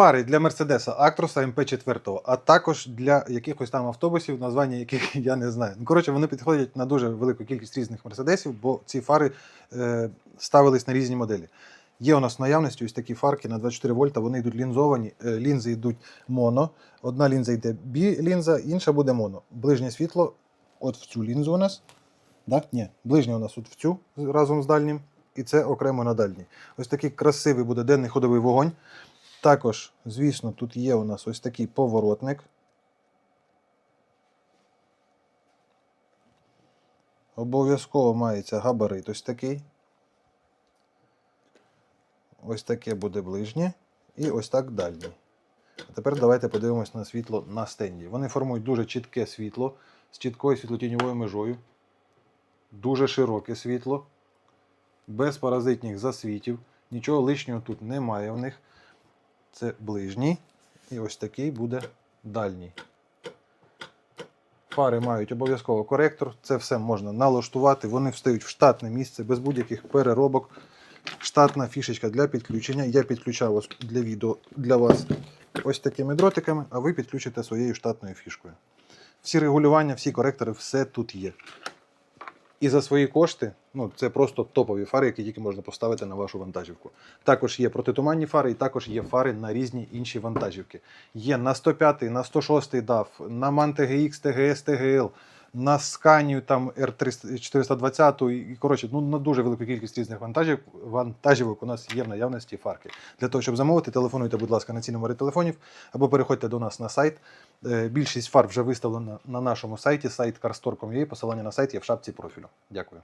Фари для Мерседеса Актроса МП4, а також для якихось там автобусів, названня яких я не знаю. Ну, коротше, вони підходять на дуже велику кількість різних мерседесів, бо ці фари е, ставились на різні моделі. Є у нас в наявності ось такі фарки на 24 вольта, вони йдуть лінзовані, е, лінзи йдуть моно. Одна лінза йде бі-лінза, інша буде моно. Ближнє світло от в цю лінзу у нас. Так? Ні, ближнє у нас от в цю разом з дальнім, і це окремо на дальній. Ось такий красивий буде денний ходовий вогонь. Також, звісно, тут є у нас ось такий поворотник. Обов'язково мається габарит ось такий. Ось таке буде ближнє. І ось так дальнє. А тепер давайте подивимось на світло на стенді. Вони формують дуже чітке світло з чіткою світлотіньовою межою. Дуже широке світло, без паразитних засвітів. Нічого лишнього тут немає в них. Це ближній. І ось такий буде дальній. Фари мають обов'язково коректор. Це все можна налаштувати. Вони встають в штатне місце без будь-яких переробок. Штатна фішечка для підключення. Я підключав ось для відео для вас ось такими дротиками, а ви підключите своєю штатною фішкою. Всі регулювання, всі коректори, все тут є. І за свої кошти, ну це просто топові фари, які тільки можна поставити на вашу вантажівку. Також є протитуманні фари, і також є фари на різні інші вантажівки. Є на 105, на 106 DAF, на MAN ГХ, TGS, TGL, на Scania там R420 і коротше, ну на дуже велику кількість різних вантажівок, вантажівок у нас є в наявності фарки. Для того, щоб замовити, телефонуйте, будь ласка, на ці номери телефонів або переходьте до нас на сайт. Е, Більшість фар вже виставлена на нашому сайті, сайт carstore.com.ua. Посилання на сайт є в шапці профілю. Дякую.